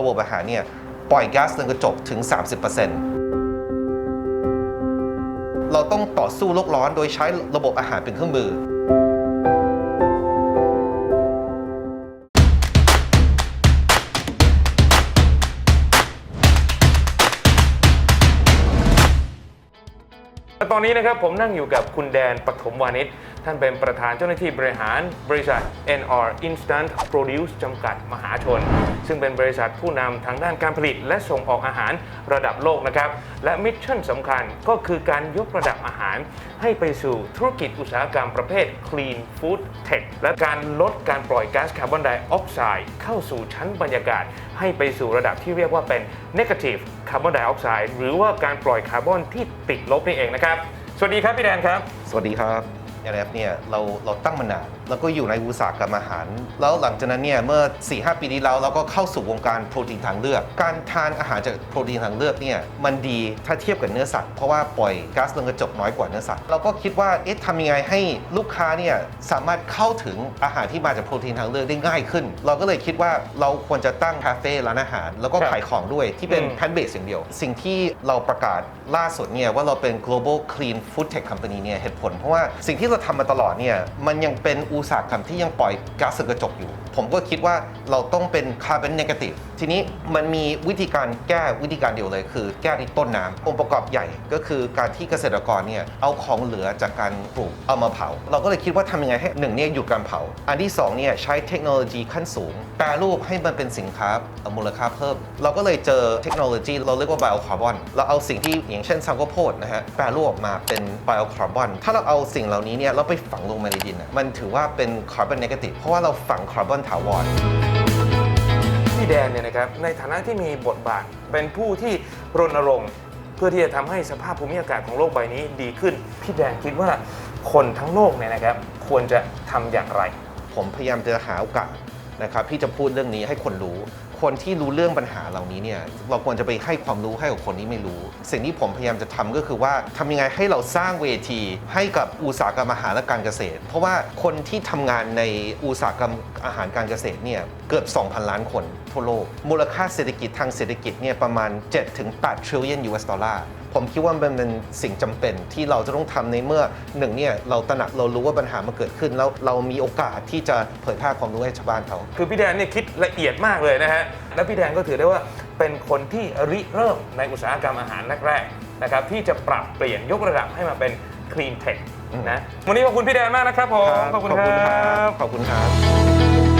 ระบบอาหารเนี่ยปล่อยก๊าซเรือนกระจกถึง 30%เราต้องต่อสู้โลกร้อนโดยใช้ระบบอาหารเป็นเครื่องมือ ตอนนี้นะครับผมนั่งอยู่กับคุณแดนปฐมวานิชท่านเป็นประธานเจ้าหน้าที่บริหารบริษัท NR Instant Produce จำกัดมหาชน ซึ่งเป็นบริษัทผู้นำทางด้านการผลิต และส่งออกอาหารระดับโลกนะครับ และมิชชั่นสำคัญก็คือการยกระดับอาหาร ให้ไปสู่ธุรกิจอุตสาหกรรมประเภท Clean Food Tech และการลดการปล่อยก๊าซคาร์บอนไดออกไซด์เข้าสู่ชั้นบรรยากาศให้ไปสู่ระดับที่เรียกว่าเป็น Negative Carbon Dioxide หรือว่าการปล่อยคาร์บอนที่ติดลบนี่เองนะครับ สวัสดีครับพี่แดนครับ สวัสดีครับอย่างแรเนี่ยเราเราตั้งมานานแล้วก็อยู่ในอุตสาหกรรมอาหาร แล้วหลังจากนั้นเนี่ยเมื่อ 4-5 ปีที่แล้วเราก็เข้าสู่วงการโปรตีนทางเลือก การทานอาหารจากโปรตีนทางเลือกเนี่ยมันดีถ้าเทียบกับเนื้อสัตว์เพราะว่าปล่อยก๊าซเรือนกระจกน้อยกว่าเนื้อสัตว์เราก็คิดว่าเอ๊ะทำยังไงให้ลูกค้าเนี่ยสามารถเข้าถึงอาหารที่มาจากโปรตีนทางเลือกได้ง่ายขึ้น เราก็เลยคิดว่าเราควรจะตั้งคาเฟ่ร้านอาหาร แล้วก็ครับขายของด้วยที่เป็นอืมแพนเบสอย่างเดียว สิ่งที่เราประกาศล่าสุดเนี่ยว่าเราเป็น global clean food tech company เนี่ยเหตุผลเพราะว่าสิ่งที่เราทำมาตลอดเนี่ยมันยังเป็นอุตสาหกรรมที่ยังปล่อยก๊าซเรือนกระจกอยู่ ผมก็คิดว่าเราต้องเป็น carbon negative ทีนี้มันมีวิธีการแก้วิธีการเดียวเลย คือแก้ที่ต้นน้ำองค์ประกอบใหญ่ก็คือการที่เกษตรกรเนี่ยเอาของเหลือจากการปลูกเอามาเผา เราก็เลยคิดว่าทำยังไงให้หนึ่งเนี่ยหยุดการเผา อันที่สองเนี่ยใช้เทคโนโลยีขั้นสูง แปรรูปให้มันเป็นสินค้ามูลค่าเพิ่ม เราก็เลยเจอเทคโนโลยีเราเรียกว่าไบโอคาร์บอนเราเอาสิ่งที่อย่างเช่นสังกโพดนะฮะแปรรูปออกมาเป็นไบโอคาร์บอนถ้าเราเอาสิ่งเหล่านี้เนี่ยเราไปฝังลงมาในดินมันถือว่าเป็นคาร์บอนเนกาทีฟเพราะว่าเราฝังคาร์บอนถาวรพี่แดนเนี่ยนะครับในฐานะที่มีบทบาทเป็นผู้ที่รณรงค์ เพื่อที่จะทำให้สภาพภูมิอากาศของโลกใบนี้ดีขึ้น พี่แดนคิดว่าคนทั้งโลกเนี่ยนะครับ ควรจะทำอย่างไร ผมพยายามจะหาโอกาสนะครับที่จะพูดเรื่องนี้ให้คนรู้ คนที่รู้เรื่องปัญหาเหล่านี้เนี่ยเราควรจะไปให้ความรู้ให้กับคนที่ไม่รู้ สิ่งที่ผมพยายามจะทำก็คือว่าทำยังไงให้เราสร้างเวที ให้กับอุตสาหกรรมอาหารและการเกษตร เพราะว่าคนที่ทำงานในอุตสาหกรรมอาหารการเกษตรเนี่ยเกือบ 2,000 ล้านคนทั่วโลก มูลค่าเศรษฐกิจทางเศรษฐกิจเนี่ยประมาณ 7-8 trillion US ดอลลาร์ ผมคิดว่ามันเป็นสิ่งจำเป็นที่เราจะต้องทำในเมื่อหนึ่งเนี่ยเราตระหนักเรารู้ว่าปัญหามันเกิดขึ้น แล้วเรามีโอกาสที่จะเผยแพร่ความรู้ให้ชาวบ้านเขา คือพี่แดนเนี่ยคิดละเอียดมากเลยนะฮะ และพี่แดนก็ถือได้ว่าเป็นคนที่ริเริ่มในอุตสาหกรรมอาหารแรกๆนะครับที่จะปรับเปลี่ยนยกระดับให้มาเป็น clean tech อืมนะวันนี้ขอบคุณพี่แดนมากนะครับผมขอบคุณครับขอบคุณครับ